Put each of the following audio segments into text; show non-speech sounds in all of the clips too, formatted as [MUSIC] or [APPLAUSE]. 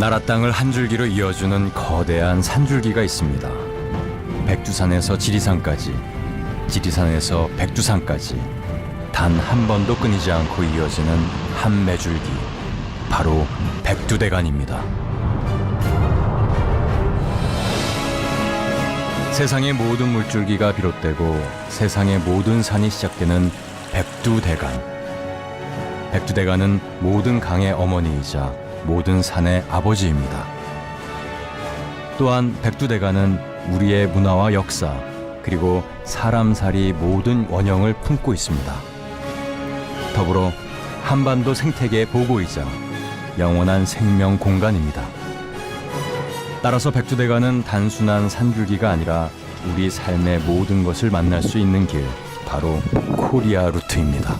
나라 땅을 한 줄기로 이어주는 거대한 산줄기가 있습니다. 백두산에서 지리산까지, 지리산에서 백두산까지 단 한 번도 끊이지 않고 이어지는 한 매줄기, 바로 백두대간입니다. 세상의 모든 물줄기가 비롯되고 세상의 모든 산이 시작되는 백두대간. 백두대간은 모든 강의 어머니이자 모든 산의 아버지입니다. 또한 백두대간은 우리의 문화와 역사 그리고 사람살이 모든 원형을 품고 있습니다. 더불어 한반도 생태계의 보고이자 영원한 생명 공간입니다. 따라서 백두대간은 단순한 산줄기가 아니라 우리 삶의 모든 것을 만날 수 있는 길, 바로 코리아 루트입니다.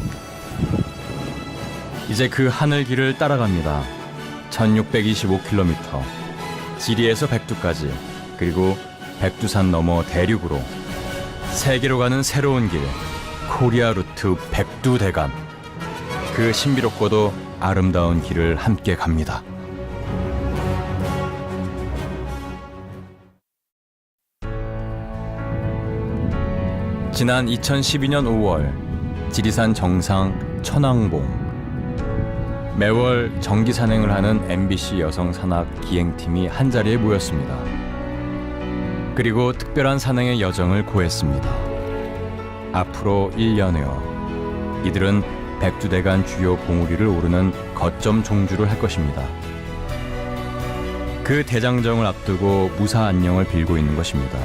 이제 그 하늘 길을 따라갑니다. 1625km. 지리에서 백두까지, 그리고 백두산 넘어 대륙으로 세계로 가는 새로운 길, 코리아 루트 백두대간. 그 신비롭고도 아름다운 길을 함께 갑니다. 지난 2012년 5월 지리산 정상 천왕봉 매월 정기 산행을 하는 MBC 여성 산악 기행팀이 한 자리에 모였습니다. 그리고 특별한 산행의 여정을 고했습니다. 앞으로 1년여 이들은 백두대간 주요 봉우리를 오르는 거점 종주를 할 것입니다. 그 대장정을 앞두고 무사 안녕을 빌고 있는 것입니다.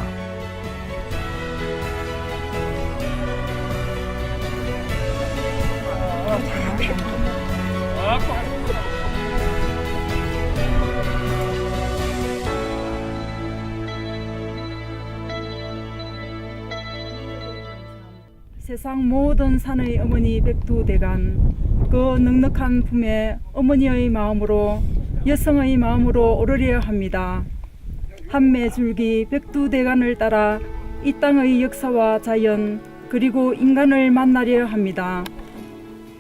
세상 모든 산의 어머니 백두대간 그 넉넉한 품에 어머니의 마음으로 여성의 마음으로 오르려 합니다. 한매 줄기 백두대간을 따라 이 땅의 역사와 자연 그리고 인간을 만나려 합니다.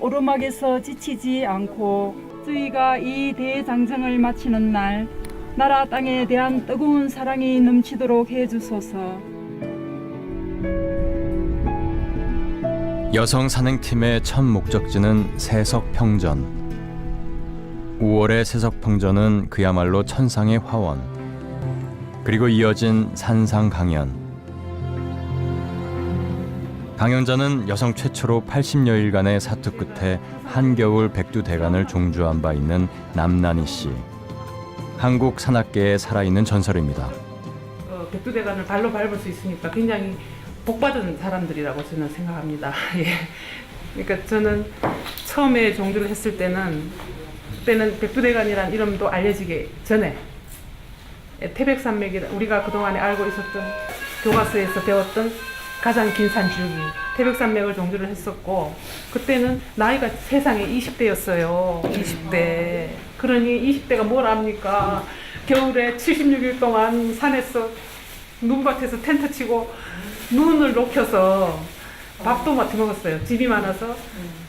오르막에서 지치지 않고 저희가 이 대장정을 마치는 날 나라 땅에 대한 뜨거운 사랑이 넘치도록 해주소서. 여성 산행팀의 첫 목적지는 세석평전. 5월의 세석평전은 그야말로 천상의 화원. 그리고 이어진 산상 강연. 강연자는 여성 최초로 80여일간의 사투 끝에 한겨울 백두대간을 종주한 바 있는 남난희 씨. 한국 산악계의 살아있는 전설입니다. 어, 백두대간을 발로 밟을 수 있으니까 굉장히 복받은 사람들이라고 저는 생각합니다. [LAUGHS] 예. 그러니까 저는 처음에 종주를 했을 때는 그때는 백두대간이라는 이름도 알려지기 전에 예, 태백산맥이 우리가 그동안에 알고 있었던 교과서에서 배웠던 가장 긴 산줄기 태백산맥을 종주를 했었고 그때는 나이가 세상에 20대였어요. 20대. 그러니 20대가 뭘 압니까? 겨울에 76일 동안 산에서 눈밭에서 텐트 치고 눈을 녹여서 밥도 못 먹었어요. 집이 많아서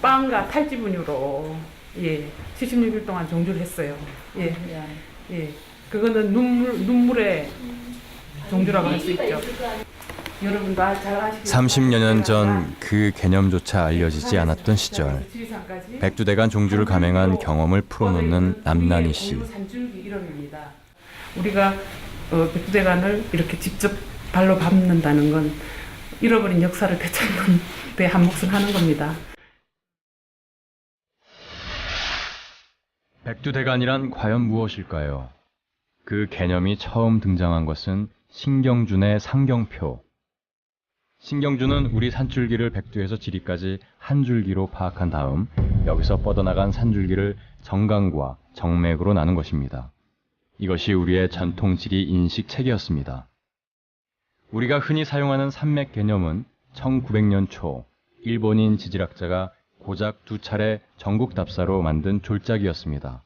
빵과 탈지분유로 예 76일 동안 종주를 했어요. 예, 예 그거는 눈물 눈물의 종주라고 할 수 있죠. 여러분도 아- 잘 아시겠죠? 30여 년 전 그 개념조차 알려지지 않았던 시절 백두대간 종주를 감행한 경험을 풀어놓는 남난희 씨. 산줄기 이름입니다. 우리가 어, 백두대간을 이렇게 직접 발로 밟는다는 건 잃어버린 역사를 되찾는 데 한 몫을 하는 겁니다. 백두대간이란 과연 무엇일까요? 그 개념이 처음 등장한 것은 신경준의 상경표. 신경준은 우리 산줄기를 백두에서 지리까지 한 줄기로 파악한 다음 여기서 뻗어나간 산줄기를 정강과 정맥으로 나눈 것입니다. 이것이 우리의 전통 지리 인식 체계였습니다. 우리가 흔히 사용하는 산맥 개념은 1900년 초 일본인 지질학자가 고작 두 차례 전국 답사로 만든 졸작이었습니다.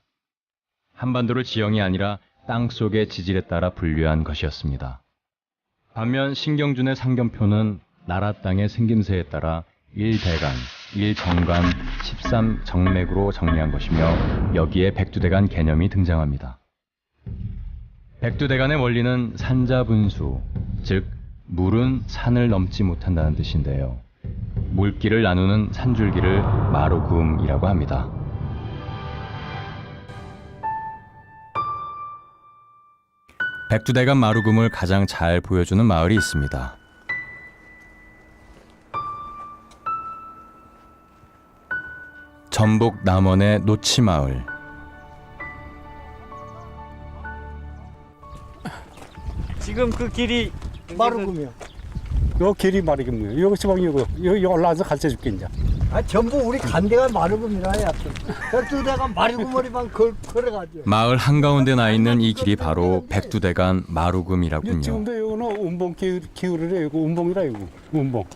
한반도를 지형이 아니라 땅 속의 지질에 따라 분류한 것이었습니다. 반면 신경준의 상견표는 나라 땅의 생김새에 따라 1대간, 1정간, 13정맥으로 정리한 것이며 여기에 백두대간 개념이 등장합니다. 백두대간의 원리는 산자분수, 즉 물은 산을 넘지 못한다는 뜻인데요. 물길을 나누는 산줄기를 마루금이라고 합니다. 백두대간 마루금을 가장 잘 보여주는 마을이 있습니다. 전북 남원의 노치마을. 지금 그 길이 마르구며. 요 길이 마르금이에요. 여기 시방 요거 여기 올라와서 가르쳐 줄게 이제. 아 전부 우리 간대가 마르구미라 해야 백두대가 마르구머리만 걸 걸어가죠. 마을 한가운데 나 있는 이 길이 바로 백두대간 요 마루금이라군요. 지금도 요거는 운봉 기울 기울이래 이거 운봉이라 이거 운봉.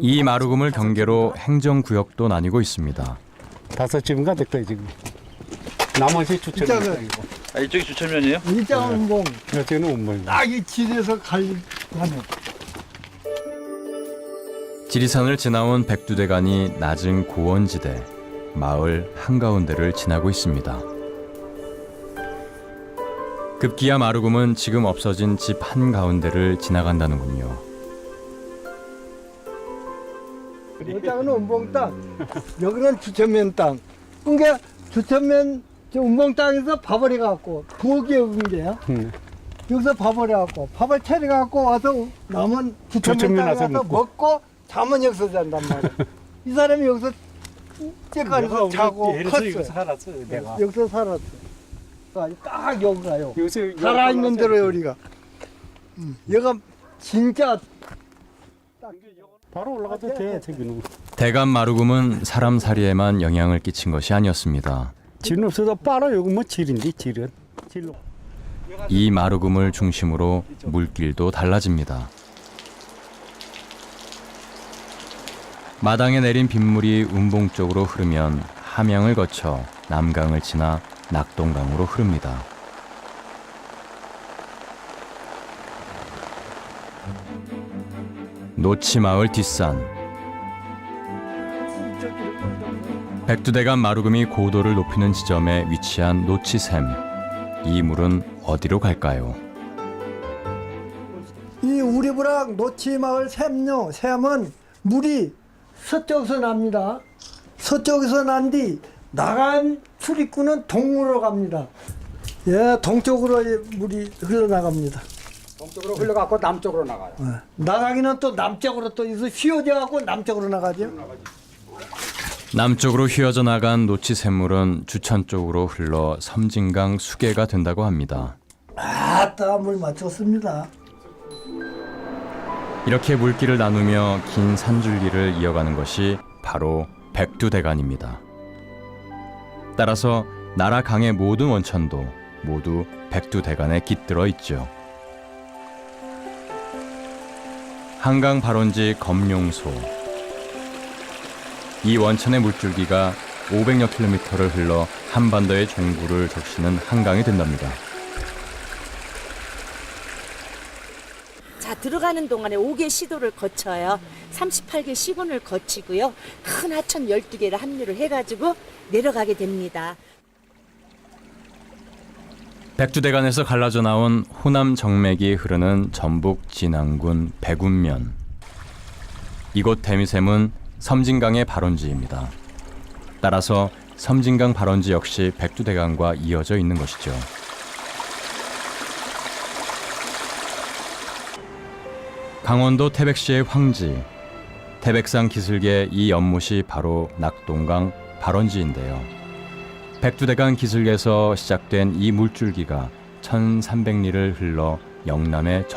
이 마루금을 경계로 행정구역도 나뉘고 있습니다. 다섯 집인가 됐다 지금. 나머지 이거. 아, 이쪽이 주천면이에요? 일장 운봉 여기는 운봉이고. 딱이 지대에서 가는 지리산을 지나온 백두대간이 낮은 고원지대, 마을 한가운데를 지나고 있습니다. 급기야 마루금은 지금 없어진 집 한가운데를 지나간다는군요. 일장은 운봉 땅, 여기는 주천면 땅. 그러니까 주천면 저 운봉 땅에서 밥을 해갖고 부엌이 여긴 게요. 응. 여기서 밥을 해갖고 밥을 차려갖고 와서 남은 주천면 땅에 와서 먹고. 먹고 잠은 여기서 잔단 말이야. 이 사람이 여기서 째가리서 자고 컸어요. 살았어 내가. 여기서 살았어. 아, 딱 여기가요. 요새 살아있는 대로요 우리가. 음, 여기가 진짜 바로 올라가도 돼 저기는. 대간 마루금은 사람살이에만 영향을 끼친 것이 아니었습니다. 질 없어도 빨아 여기 뭐 질인데 질은. 질로. 이 마루금을 중심으로 물길도 달라집니다. 마당에 내린 빗물이 운봉 쪽으로 흐르면 함양을 거쳐 남강을 지나 낙동강으로 흐릅니다. 노치마을 뒷산 백두대간 마루금이 고도를 높이는 지점에 위치한 노치샘 이 물은 어디로 갈까요? 이 우리부락 노치마을 샘요 샘은 물이 서쪽에서 납니다. 서쪽에서 난 뒤 나간 출입구는 동으로 갑니다. 예, 동쪽으로 이 물이 흘러나갑니다. 동쪽으로 흘러가고 남쪽으로 나가요. 예, 나가기는 또 남쪽으로 또 여기서 휘어져 갖고 남쪽으로 나가죠. 남쪽으로 휘어져 나간 노치 샘물은 주천 쪽으로 흘러 섬진강 수계가 된다고 합니다. 아따 물 맞췄습니다. 이렇게 물길을 나누며 긴 산줄기를 이어가는 것이 바로 백두대간입니다. 따라서 나라 강의 모든 원천도 모두 백두대간에 깃들어 있죠. 한강 발원지 검룡소 이 원천의 물줄기가 500여 킬로미터를 흘러 한반도의 종구를 적시는 한강이 된답니다. 자 들어가는 동안에 5개 시도를 거쳐요. 38개 시군을 거치고요. 큰 하천 12개를 합류를 해가지고 내려가게 됩니다. 백두대간에서 갈라져 나온 호남 정맥이 흐르는 전북 진안군 백운면. 이곳 대미샘은 섬진강의 발원지입니다. 따라서 섬진강 발원지 역시 백두대간과 이어져 있는 것이죠. 강원도 태백시의 황지, 태백산 기슭의 이 연못이 바로 낙동강 발원지인데요. 백두대간 기슭에서 시작된 이 물줄기가 1300리를 흘러 영남의 저